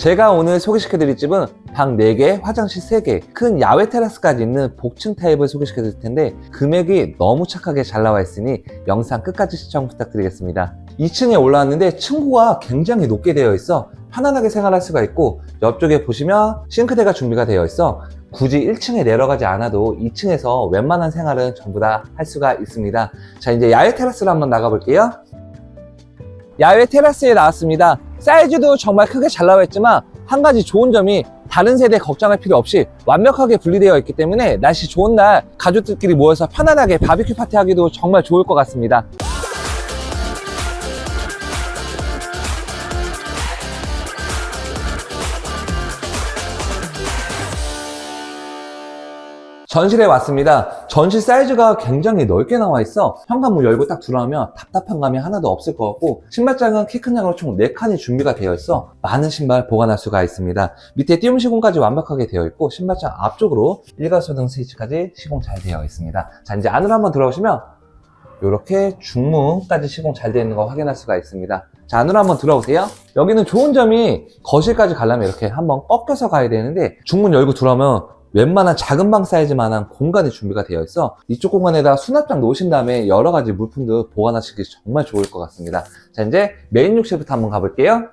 제가 오늘 소개시켜드릴 집은 방 4개, 화장실 3개, 큰 야외 테라스까지 있는 복층 타입을 소개시켜드릴 텐데 금액이 너무 착하게 잘 나와 있으니 영상 끝까지 시청 부탁드리겠습니다. 2층에 올라왔는데 층고가 굉장히 높게 되어 있어 편안하게 생활할 수가 있고 옆쪽에 보시면 싱크대가 준비가 되어 있어 굳이 1층에 내려가지 않아도 2층에서 웬만한 생활은 전부 다 할 수가 있습니다. 자 이제 야외 테라스로 한번 나가볼게요. 야외 테라스에 나왔습니다. 사이즈도 정말 크게 잘 나와 있지만 한 가지 좋은 점이 다른 세대 걱정할 필요 없이 완벽하게 분리되어 있기 때문에 날씨 좋은 날 가족들끼리 모여서 편안하게 바비큐 파티 하기도 정말 좋을 것 같습니다. 전실에 왔습니다. 전실 사이즈가 굉장히 넓게 나와 있어 현관문 열고 딱 들어가면 답답한 감이 하나도 없을 것 같고 신발장은 키 큰 양으로 총 4칸이 준비가 되어 있어 많은 신발 보관할 수가 있습니다. 밑에 띄움 시공까지 완벽하게 되어 있고 신발장 앞쪽으로 일괄소등 스위치까지 시공 잘 되어 있습니다. 자 이제 안으로 한번 들어오시면 이렇게 중문까지 시공 잘 되어 있는 거 확인할 수가 있습니다. 자, 안으로 한번 들어오세요. 여기는 좋은 점이 거실까지 가려면 이렇게 한번 꺾여서 가야 되는데 중문 열고 들어오면 웬만한 작은 방 사이즈만한 공간이 준비가 되어 있어 이쪽 공간에다 수납장 놓으신 다음에 여러 가지 물품들 보관하시기 정말 좋을 것 같습니다. 자, 이제 메인 욕실부터 한번 가볼게요.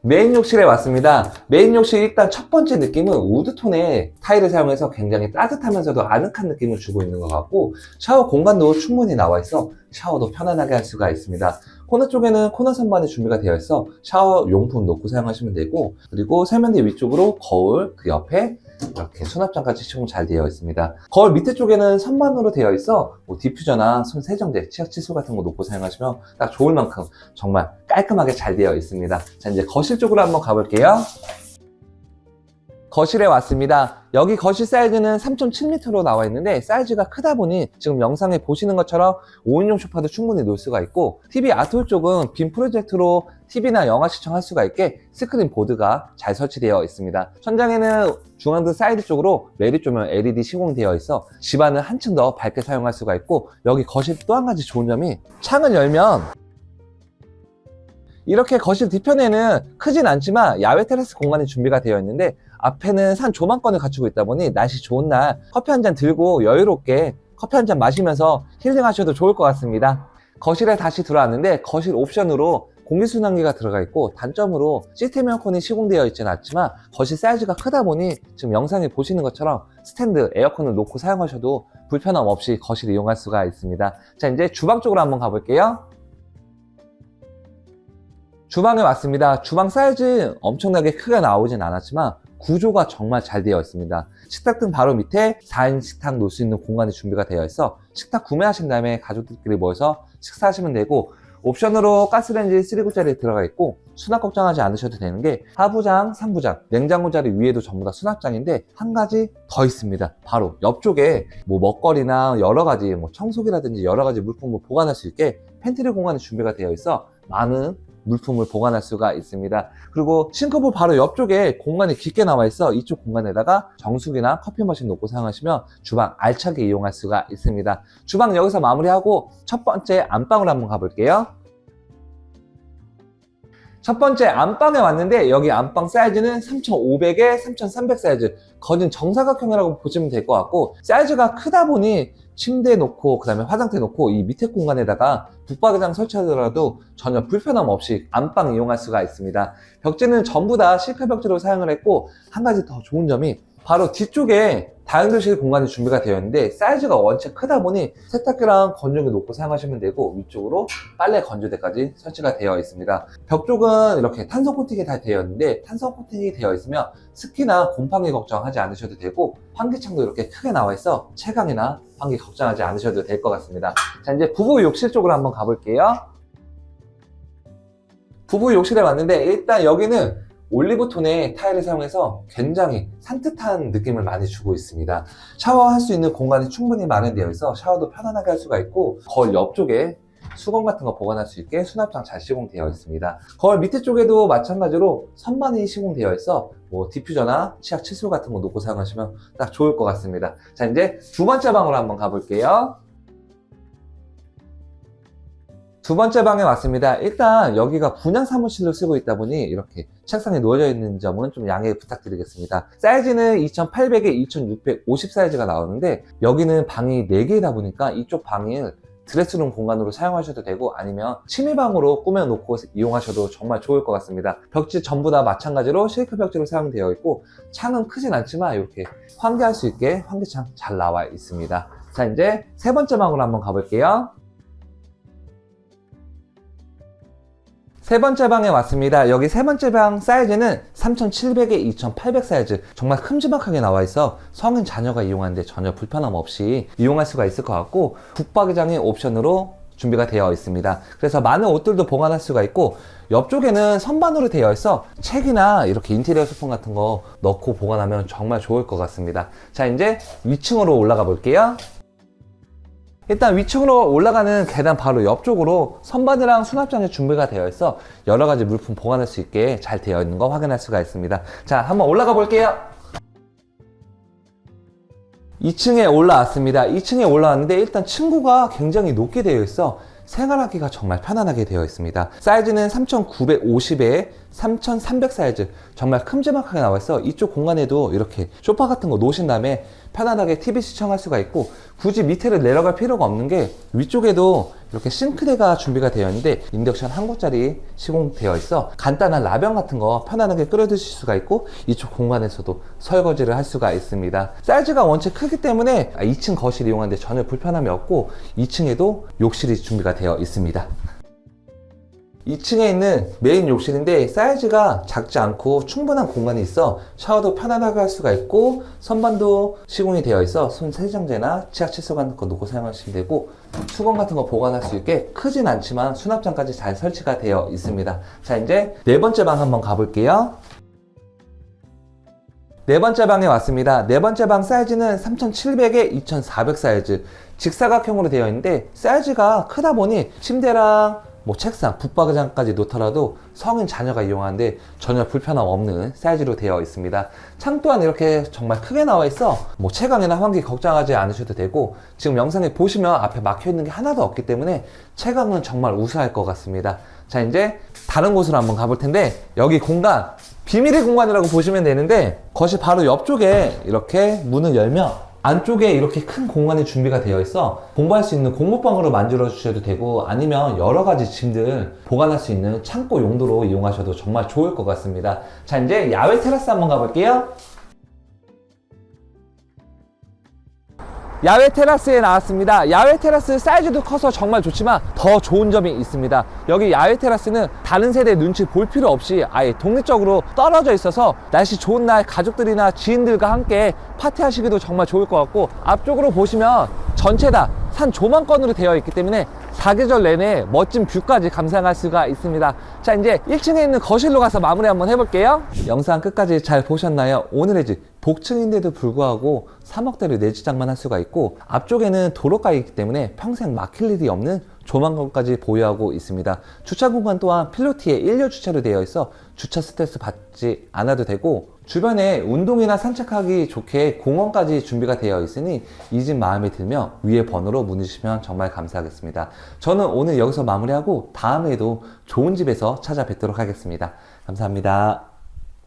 메인 욕실에 왔습니다. 메인 욕실 일단 첫 번째 느낌은 우드톤의 타일을 사용해서 굉장히 따뜻하면서도 아늑한 느낌을 주고 있는 것 같고 샤워 공간도 충분히 나와 있어 샤워도 편안하게 할 수가 있습니다. 코너 쪽에는 코너 선반이 준비가 되어 있어 샤워 용품 놓고 사용하시면 되고 그리고 세면대 위쪽으로 거울 그 옆에 이렇게 수납장까지 시공 잘 되어 있습니다. 거울 밑에 쪽에는 선반으로 되어 있어 뭐 디퓨저나 손 세정제, 치약 칫솔 같은 거 놓고 사용하시면 딱 좋을 만큼 정말 깔끔하게 잘 되어 있습니다. 자 이제 거실 쪽으로 한번 가볼게요. 거실에 왔습니다. 여기 거실 사이즈는 3.7m로 나와 있는데 사이즈가 크다 보니 지금 영상에 보시는 것처럼 5인용 소파도 충분히 놓을 수가 있고 TV 아트홀 쪽은 빔 프로젝트로 TV나 영화 시청할 수가 있게 스크린 보드가 잘 설치되어 있습니다. 천장에는 중앙등 사이드 쪽으로 메리 조명 LED 시공되어 있어 집안을 한층 더 밝게 사용할 수가 있고 여기 거실 또 한 가지 좋은 점이 창을 열면 이렇게 거실 뒤편에는 크진 않지만 야외 테라스 공간이 준비가 되어 있는데 앞에는 산 조망권을 갖추고 있다 보니 날씨 좋은 날 커피 한 잔 들고 여유롭게 커피 한 잔 마시면서 힐링하셔도 좋을 것 같습니다. 거실에 다시 들어왔는데 거실 옵션으로 공기순환기가 들어가 있고 단점으로 시스템 에어컨이 시공되어 있지는 않지만 거실 사이즈가 크다 보니 지금 영상에 보시는 것처럼 스탠드 에어컨을 놓고 사용하셔도 불편함 없이 거실 이용할 수가 있습니다. 자 이제 주방 쪽으로 한번 가볼게요. 주방에 왔습니다. 주방 사이즈 엄청나게 크게 나오진 않았지만 구조가 정말 잘 되어 있습니다. 식탁 등 바로 밑에 4인 식탁 놓을 수 있는 공간이 준비가 되어 있어 식탁 구매하신 다음에 가족들끼리 모여서 식사하시면 되고 옵션으로 가스레인지 3구짜리 들어가 있고 수납 걱정하지 않으셔도 되는 게 하부장, 상부장, 냉장고 자리 위에도 전부 다 수납장인데 한 가지 더 있습니다. 바로 옆쪽에 뭐 먹거리나 여러 가지 뭐 청소기라든지 여러 가지 물품을 보관할 수 있게 팬트리 공간이 준비가 되어 있어 많은 물품을 보관할 수가 있습니다. 그리고 싱크볼 바로 옆쪽에 공간이 깊게 나와 있어 이쪽 공간에다가 정수기나 커피 머신 놓고 사용하시면 주방 알차게 이용할 수가 있습니다. 주방 여기서 마무리하고 첫 번째 안방으로 한번 가볼게요. 첫 번째 안방에 왔는데 여기 안방 사이즈는 3500에 3300 사이즈 거진 정사각형이라고 보시면 될 것 같고 사이즈가 크다 보니 침대 놓고 그다음에 화장대 놓고 이 밑에 공간에다가 붙박이장 설치하더라도 전혀 불편함 없이 안방 이용할 수가 있습니다. 벽지는 전부 다 실크 벽지로 사용을 했고 한 가지 더 좋은 점이 바로 뒤쪽에 다용도실 공간이 준비가 되어 있는데 사이즈가 원체 크다 보니 세탁기랑 건조기 놓고 사용하시면 되고 위쪽으로 빨래 건조대까지 설치가 되어 있습니다. 벽 쪽은 이렇게 탄성 코팅이 다 되어 있는데 탄성 코팅이 되어 있으면 습기나 곰팡이 걱정하지 않으셔도 되고 환기창도 이렇게 크게 나와 있어 채광이나 환기 걱정하지 않으셔도 될 것 같습니다. 자 이제 부부 욕실 쪽으로 한번 가볼게요. 부부 욕실에 왔는데 일단 여기는 올리브톤의 타일을 사용해서 굉장히 산뜻한 느낌을 많이 주고 있습니다. 샤워할 수 있는 공간이 충분히 마련되어 있어 샤워도 편안하게 할 수가 있고 거울 옆쪽에 수건 같은 거 보관할 수 있게 수납장 잘 시공되어 있습니다. 거울 밑에 쪽에도 마찬가지로 선반이 시공되어 있어 뭐 디퓨저나 치약 칫솔 같은 거 놓고 사용하시면 딱 좋을 것 같습니다. 자 이제 두 번째 방으로 한번 가볼게요. 두 번째 방에 왔습니다. 일단 여기가 분양 사무실로 쓰고 있다 보니 이렇게 책상에 놓여져 있는 점은 좀 양해 부탁드리겠습니다. 사이즈는 2800에 2650 사이즈가 나오는데 여기는 방이 4개이다 보니까 이쪽 방을 드레스룸 공간으로 사용하셔도 되고 아니면 취미방으로 꾸며놓고 이용하셔도 정말 좋을 것 같습니다. 벽지 전부 다 마찬가지로 실크 벽지로 사용되어 있고 창은 크진 않지만 이렇게 환기할 수 있게 환기창 잘 나와 있습니다. 자 이제 세 번째 방으로 한번 가볼게요. 세 번째 방에 왔습니다. 여기 세 번째 방 사이즈는 3700에 2800 사이즈. 정말 큼지막하게 나와 있어 성인 자녀가 이용하는데 전혀 불편함 없이 이용할 수가 있을 것 같고 북박이장이 옵션으로 준비가 되어 있습니다. 그래서 많은 옷들도 보관할 수가 있고 옆쪽에는 선반으로 되어 있어 책이나 이렇게 인테리어 소품 같은 거 넣고 보관하면 정말 좋을 것 같습니다. 자 이제 위층으로 올라가 볼게요. 일단 위층으로 올라가는 계단 바로 옆쪽으로 선반이랑 수납장이 준비가 되어 있어 여러 가지 물품 보관할 수 있게 잘 되어 있는 거 확인할 수가 있습니다. 자, 한번 올라가 볼게요. 2층에 올라왔습니다. 2층에 올라왔는데 일단 층고가 굉장히 높게 되어 있어 생활하기가 정말 편안하게 되어 있습니다. 사이즈는 3950에 3300 사이즈 정말 큼지막하게 나와 있어 이쪽 공간에도 이렇게 소파 같은 거 놓으신 다음에 편안하게 TV 시청할 수가 있고 굳이 밑에를 내려갈 필요가 없는 게 위쪽에도 이렇게 싱크대가 준비가 되어 있는데 인덕션 한 곳짜리 시공되어 있어 간단한 라면 같은 거 편안하게 끓여 드실 수가 있고 이쪽 공간에서도 설거지를 할 수가 있습니다. 사이즈가 원체 크기 때문에 2층 거실 이용하는데 전혀 불편함이 없고 2층에도 욕실이 준비가 되어 있습니다 2층에 있는 메인 욕실인데 사이즈가 작지 않고 충분한 공간이 있어 샤워도 편안하게 할 수가 있고 선반도 시공이 되어 있어 손 세정제나 치약 칫솔 같은 거 놓고 사용하시면 되고 수건 같은 거 보관할 수 있게 크진 않지만 수납장까지 잘 설치가 되어 있습니다 자 이제 네 번째 방 한번 가볼게요 네 번째 방에 왔습니다. 네 번째 방 사이즈는 3700에 2400 사이즈. 직사각형으로 되어 있는데 사이즈가 크다 보니 침대랑 뭐 책상, 붙박이장까지 놓더라도 성인 자녀가 이용하는데 전혀 불편함 없는 사이즈로 되어 있습니다. 창 또한 이렇게 정말 크게 나와 있어 뭐 채광이나 환기 걱정하지 않으셔도 되고 지금 영상에 보시면 앞에 막혀 있는 게 하나도 없기 때문에 채광은 정말 우수할 것 같습니다. 자 이제 다른 곳으로 한번 가볼 텐데 여기 공간 비밀의 공간이라고 보시면 되는데 거실 바로 옆쪽에 이렇게 문을 열면 안쪽에 이렇게 큰 공간이 준비가 되어 있어 공부할 수 있는 공부방으로 만들어 주셔도 되고 아니면 여러 가지 짐들 보관할 수 있는 창고 용도로 이용하셔도 정말 좋을 것 같습니다. 자 이제 야외 테라스 한번 가볼게요 야외 테라스에 나왔습니다. 야외 테라스 사이즈도 커서 정말 좋지만 더 좋은 점이 있습니다. 여기 야외 테라스는 다른 세대 눈치 볼 필요 없이 아예 독립적으로 떨어져 있어서 날씨 좋은 날 가족들이나 지인들과 함께 파티하시기도 정말 좋을 것 같고 앞쪽으로 보시면 전체 다 산 조망권으로 되어 있기 때문에 사계절 내내 멋진 뷰까지 감상할 수가 있습니다. 자, 이제 1층에 있는 거실로 가서 마무리 한번 해볼게요. 영상 끝까지 잘 보셨나요? 오늘의 집 복층인데도 불구하고 3억대를 내주장만 할 수가 있고 앞쪽에는 도로가에 있기 때문에 평생 막힐 일이 없는 조망권까지 보유하고 있습니다. 주차 공간 또한 필로티에 일렬 주차로 되어 있어 주차 스트레스 받지 않아도 되고 주변에 운동이나 산책하기 좋게 공원까지 준비가 되어 있으니 이 집 마음에 들면 위에 번호로 문의 주시면 정말 감사하겠습니다. 저는 오늘 여기서 마무리하고 다음에도 좋은 집에서 찾아뵙도록 하겠습니다. 감사합니다.